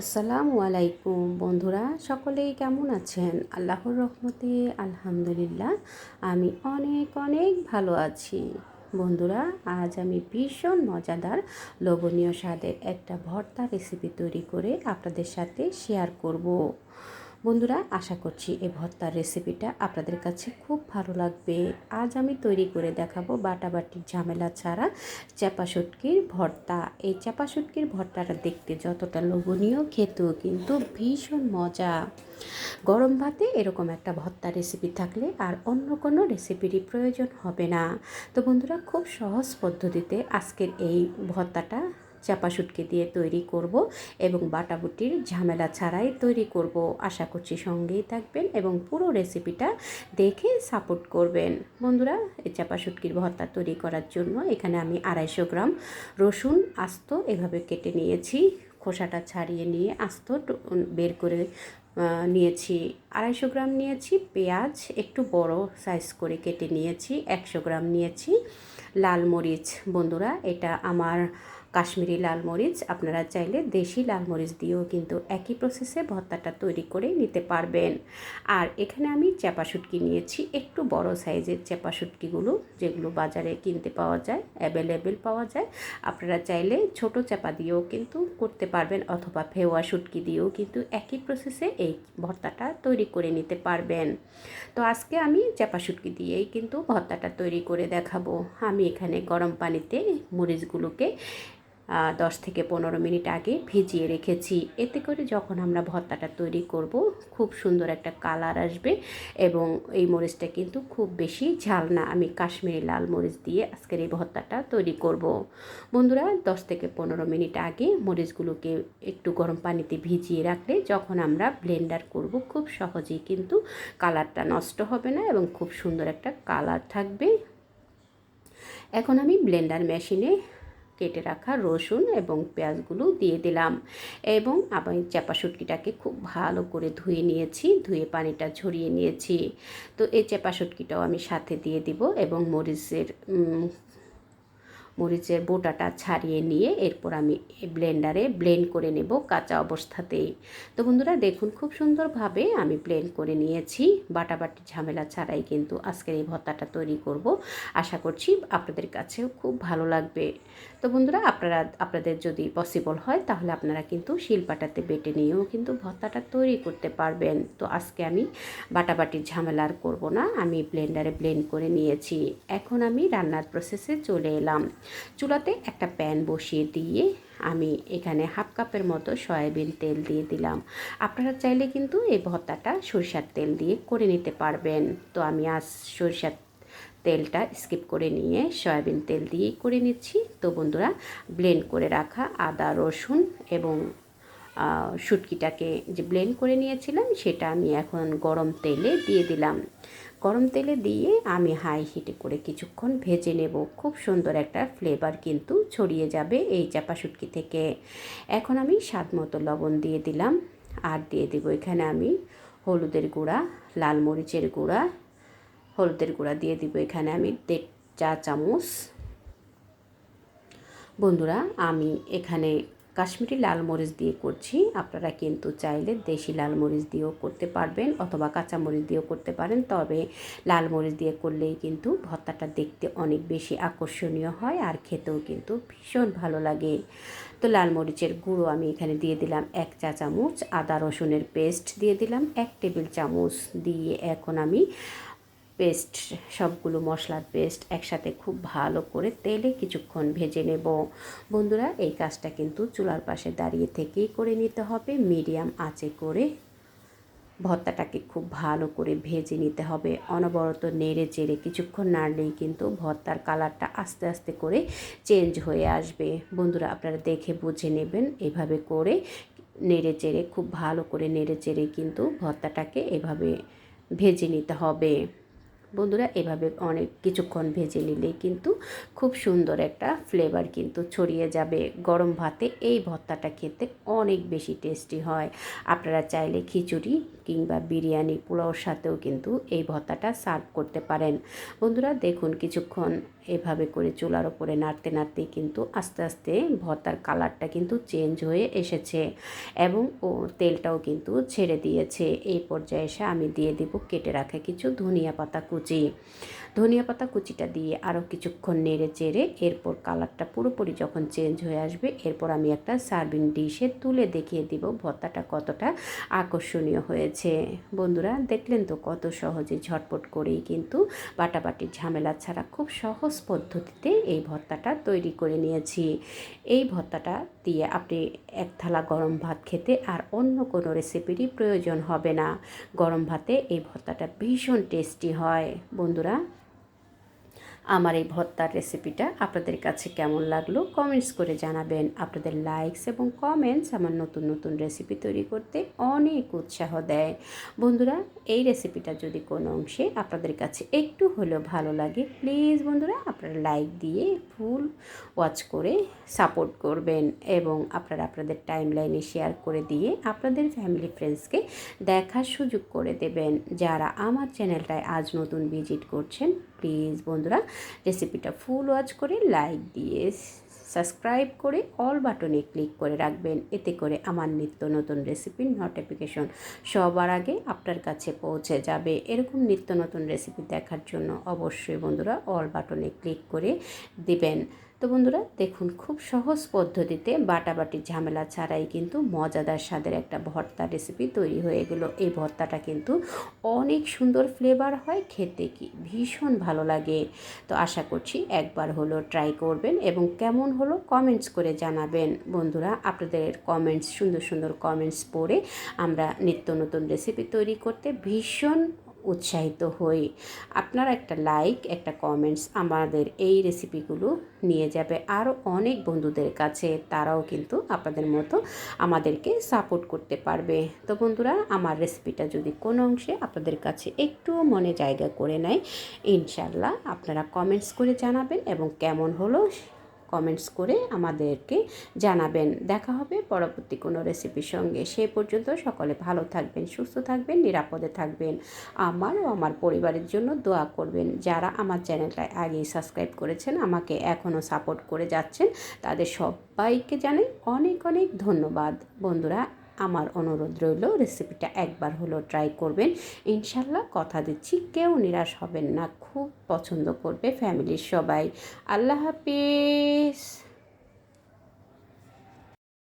আসসালামু আলাইকুম বন্ধুরা, সকলেই কেমন আছেন? আল্লাহর রহমতে আলহামদুলিল্লাহ, আমি অনেক অনেক ভালো আছি। বন্ধুরা, আজ আমি ভীষণ মজাদার লোভনীয় স্বাদের একটা ভর্তা রেসিপি তৈরি করে আপনাদের সাথে শেয়ার করব। বন্ধুরা, আশা করছি এই ভর্তার রেসিপিটা আপনাদের কাছে খুব ভালো লাগবে। আজ আমি তৈরি করে দেখাবো বাটাবাটির ঝামেলা ছাড়া চাপা শুটকির ভর্তা। এই চাপা শুটকির ভর্তাটা দেখতে যতটা লোভনীয়, খেতেও কিন্তু ভীষণ মজা। গরম ভাতে এরকম একটা ভর্তা রেসিপি থাকলে আর অন্য কোনো রেসিপিরই প্রয়োজন হবে না। তো বন্ধুরা, খুব সহজ পদ্ধতিতে আজকের এই ভর্তাটা চাপা শুটকি দিয়ে তৈরি করব এবং বাটাবুটির ঝামেলা ছাড়াই তৈরি করব। আশা করছি সঙ্গেই থাকবেন এবং পুরো রেসিপিটা দেখে সাপোর্ট করবেন। বন্ধুরা, এই চাপা শুটকির ভর্তা তৈরি করার জন্য এখানে আমি আড়াইশো গ্রাম রসুন আস্ত এভাবে কেটে নিয়েছি। খোসাটা ছাড়িয়ে নিয়ে আস্ত বের করে নিয়েছি। আড়াইশো গ্রাম নিয়েছি পেঁয়াজ, একটু বড় সাইজ করে কেটে নিয়েছি। একশো গ্রাম নিয়েছি লাল মরিচ। বন্ধুরা, এটা আমার কাশ্মীরি লাল মরিচ, আপনারা চাইলে দেশি লাল মরিচ দিয়েও কিন্তু একই প্রসেসে ভর্তাটা তৈরি করে নিতে পারবেন। আর এখানে আমি চাপা শুটকি নিয়েছি, একটু বড় সাইজের চাপা শুটকিগুলো, যেগুলো বাজারে কিনতে পাওয়া যায় অ্যাভেলেবেল পাওয়া যায়। আপনারা চাইলে ছোট চাপা দিয়েও কিন্তু করতে পারবেন, অথবা ফেওয়া শুটকি দিয়েও কিন্তু একই প্রসেসে এই ভর্তাটা তৈরি করে নিতে পারবেন। তো আজকে আমি চাপা শুটকি দিয়েই কিন্তু ভর্তাটা তৈরি করে দেখাবো। আমি এখানে গরম পানিতে মরিচগুলোকে দশ থেকে পনেরো মিনিট আগে ভিজিয়ে রেখেছি। এতে করে যখন আমরা ভর্তাটা তৈরি করব, খুব সুন্দর একটা কালার আসবে এবং এই মরিচটা কিন্তু খুব বেশি ঝাল না। আমি কাশ্মীরি লাল মরিচ দিয়ে আজকের এই ভর্তাটা তৈরি করব। বন্ধুরা, দশ থেকে পনেরো মিনিট আগে মরিচগুলোকে একটু গরম পানিতে ভিজিয়ে রাখলে যখন আমরা ব্লেন্ডার করব, খুব সহজেই কিন্তু কালারটা নষ্ট হবে না এবং খুব সুন্দর একটা কালার থাকবে। এখন আমি ব্লেন্ডার মেশিনে কেটে রাখা রসুন এবং পেঁয়াজগুলো দিয়ে দিলাম। এবং আমি চাপা শুটকিটাকে খুব ভালো করে ধুয়ে নিয়েছি, ধুয়ে পানিটা ঝরিয়ে নিয়েছি। তো এই চাপা শুটকিটাও আমি সাথে দিয়ে দিব এবং মরিচের মরিচের বোটাটা ছাড়িয়ে নিয়ে এরপর আমি ব্লেন্ডারে ব্লেন্ড করে নেব কাঁচা অবস্থাতেই। তো বন্ধুরা, দেখুন খুব সুন্দরভাবে আমি ব্লেন্ড করে নিয়েছি। বাটাবাটি ঝামেলা ছাড়াই কিন্তু আজকের এই ভর্তাটা তৈরি করব। আশা করছি আপনাদের কাছেও খুব ভালো লাগবে। তো বন্ধুরা, আপনারা, আপনাদের যদি পসিবল হয় তাহলে আপনারা কিন্তু শিলপাটাতে বেটে নিয়েও কিন্তু ভর্তাটা তৈরি করতে পারবেন। তো আজকে আমি বাটাবাটির ঝামেলা আর করব না। আমি ব্লেন্ডারে ব্লেন্ড করে নিয়েছি। এখন আমি রান্নার প্রসেসে চলে এলাম। চুলাতে একটা প্যান বসিয়ে দিয়ে আমি এখানে হাফ কাপের মতো সয়াবিন তেল দিয়ে দিলাম। আপনারা চাইলে কিন্তু এই ভর্তাটা সরিষার তেল দিয়ে করে নিতে পারবেন। তো আমি আজ সরিষার তেলটা স্কিপ করে নিয়ে সয়াবিন তেল দিয়েই করে নিচ্ছি। তো বন্ধুরা, ব্লেন্ড করে রাখা আদা, রসুন এবং শুটকিটাকে যে ব্লেন্ড করে নিয়েছিলাম, সেটা আমি এখন গরম তেলে দিয়ে দিলাম। গরম তেলে দিয়ে আমি হাই হিটে করে কিছুক্ষণ ভেজে নেব। খুব সুন্দর একটা ফ্লেভার কিন্তু ছড়িয়ে যাবে এই চাপা শুটকি থেকে। এখন আমি স্বাদ মতো লবণ দিয়ে দিলাম। আর দিয়ে দেবো এখানে আমি হলুদের গুঁড়া, লাল মরিচের গুঁড়া। হলুদের গুঁড়া দিয়ে দিব এখানে আমি দেড় চা চামচ। বন্ধুরা, আমি এখানে কাশ্মীরি লাল মরিচ দিয়ে করছি। আপনারা কিন্তু চাইলে দেশি লাল মরিচ দিয়েও করতে পারবেন অথবা কাঁচা মরিচ দিয়েও করতে পারেন। তবে লাল মরিচ দিয়ে করলেই কিন্তু ভর্তাটা দেখতে অনেক বেশি আকর্ষণীয় হয় আর খেতেও কিন্তু ভীষণ ভালো লাগে। তো লাল মরিচের গুঁড়ো আমি এখানে দিয়ে দিলাম এক চা চামচ, আদা রসুনের পেস্ট দিয়ে দিলাম এক টেবিল চামচ দিয়ে এখন আমি পেস্ট, সবগুলো মশলার পেস্ট একসাথে খুব ভালো করে তেলে কিছুক্ষণ ভেজে নেব। বন্ধুরা, এই কাজটা কিন্তু চুলার পাশে দাঁড়িয়ে থেকেই করে নিতে হবে। মিডিয়াম আঁচে করে ভর্তাটাকে খুব ভালো করে ভেজে নিতে হবে। অনবরত নেড়ে চেড়ে কিছুক্ষণ নাড়লেই কিন্তু ভর্তার কালারটা আস্তে আস্তে করে চেঞ্জ হয়ে আসবে। বন্ধুরা, আপনারা দেখে বুঝে নেবেন। এভাবে করে নেড়ে চেড়ে, খুব ভালো করে নেড়ে চেড়ে কিন্তু ভর্তাটাকে এভাবে ভেজে নিতে হবে। বন্ধুরা, এভাবে অনেক কিছুক্ষণ ভেজে নিলেই কিন্তু খুব সুন্দর একটা ফ্লেভার কিন্তু ছড়িয়ে যাবে। গরম ভাতে এই ভর্তাটা খেতে অনেক বেশি টেস্টি হয়। আপনারা চাইলে খিচুড়ি কিংবা বিরিয়ানি পোলাওর সাথেও কিন্তু এই ভর্তাটা সার্ভ করতে পারেন। বন্ধুরা, দেখুন কিছুক্ষণ এভাবে করে চুলার ওপরে নাড়তে নাড়তে কিন্তু আস্তে আস্তে ভর্তার কালারটা কিন্তু চেঞ্জ হয়ে এসেছে এবং ও তেলটাও কিন্তু ছেড়ে দিয়েছে। এই পর্যায়ে এসে আমি দিয়ে দিব কেটে রাখা কিছু ধনিয়া পাতা কুচি। ধনিয়া পাতা কুচিটা দিয়ে আরও কিছুক্ষণ নেড়ে চেড়ে এরপর কালারটা পুরোপুরি যখন চেঞ্জ হয়ে আসবে, এরপর আমি একটা সার্ভিং ডিশে তুলে দেখিয়ে দিব ভর্তাটা কতটা আকর্ষণীয় হয়েছে। বন্ধুরা, দেখলেন তো কত সহজে ঝটপট করেই কিন্তু বাটাবাটির ঝামেলা ছাড়া খুব সহজ পদ্ধতিতে এই ভর্তাটা তৈরি করে নিয়েছি। এই ভর্তাটা দিয়ে আপনি এক থালা গরম ভাত খেতে আর অন্য কোনো রেসিপিরই প্রয়োজন হবে না। গরম ভাতে এই ভর্তাটা ভীষণ টেস্টি হয়। বন্ধুরা আমার এই ভর্তার রেসিপিটা আপনাদের কাছে কেমন লাগল কমেন্টস করে জানাবেন। আপনাদের লাইকস এবং কমেন্টস আমার নতুন নতুন রেসিপি তৈরি করতে অনেক উৎসাহ দেয়। বন্ধুরা, এই রেসিপিটা যদি কোনো অংশে আপনাদের কাছে একটু হলেও ভালো লাগে প্লিজ বন্ধুরা, আপনারা লাইক দিয়ে ফুল ওয়াচ করে সাপোর্ট করবেন এবং আপনারা আপনাদের টাইম লাইনে শেয়ার করে দিয়ে আপনাদের ফ্যামিলি ফ্রেন্ডসকে দেখার সুযোগ করে দেবেন। যারা আমার চ্যানেলটায় আজ নতুন ভিজিট করছেন প্লিজ বন্ধুরা রেসিপিটা ফুল ওয়াচ করে লাইক দিয়ে সাবস্ক্রাইব করে অল বাটনে ক্লিক করে রাখবেন। এতে করে আমার নিত্য নতুন রেসিপির নোটিফিকেশন সবার আগে আপনার কাছে পৌঁছে যাবে। এরকম নিত্য নতুন রেসিপি দেখার জন্য অবশ্যই বন্ধুরা অল বাটনে ক্লিক করে দিবেন। তো বন্ধুরা, দেখুন, খুব সহজ পদ্ধতিতে বাটাবাটি ঝামেলা ছাড়াই কিন্তু মজাদার স্বাদের একটা ভর্তা রেসিপি তৈরি হয়ে গেল। এই ভর্তাটা কিন্তু অনেক সুন্দর ফ্লেভার হয়, খেতে কি ভীষণ ভালো লাগে। তো আশা করছি একবার হলো ট্রাই করবেন এবং কেমন হলো কমেন্টস করে জানাবেন। বন্ধুরা, আপনাদের কমেন্টস সুন্দর সুন্দর কমেন্টস পড়ে আমরা নিত্য নতুন রেসিপি তৈরি করতে ভীষণ উৎসাহিত হই। আপনার একটা লাইক একটা কমেন্টস আমাদের এই রেসিপিগুলো নিয়ে যাবে। আরও অনেক বন্ধুদের কাছে তারাও কিন্তু আপনাদের মতো আমাদেরকে সাপোর্ট করতে পারবে। তো বন্ধুরা, আমার রেসিপিটা যদি কোনো অংশে আপনাদের কাছে একটু মনে জায়গা করে নেয় ইনশাল্লাহ আপনারা কমেন্টস করে জানাবেন এবং কেমন হলো কমেন্টস করে আমাদেরকে জানাবেন। দেখা হবে পরবর্তী কোনো রেসিপির সঙ্গে। সে পর্যন্ত সকলে ভালো থাকবেন, সুস্থ থাকবেন, নিরাপদে থাকবেন। আমার ও আমার পরিবারের জন্য দোয়া করবেন। যারা আমার চ্যানেলটায় আগেই সাবস্ক্রাইব করেছেন, আমাকে এখনও সাপোর্ট করে যাচ্ছেন, তাদের সবাইকে জানাই অনেক অনেক ধন্যবাদ। বন্ধুরা আমার অনুরোধ রইল রেসিপিটা একবার হলো ট্রাই করবেন। ইনশাল্লাহ কথা দিচ্ছি, কেউ নিরাশ হবেন না, খুব পছন্দ করবে ফ্যামিলির সবাই। আল্লাহ হাফিজ।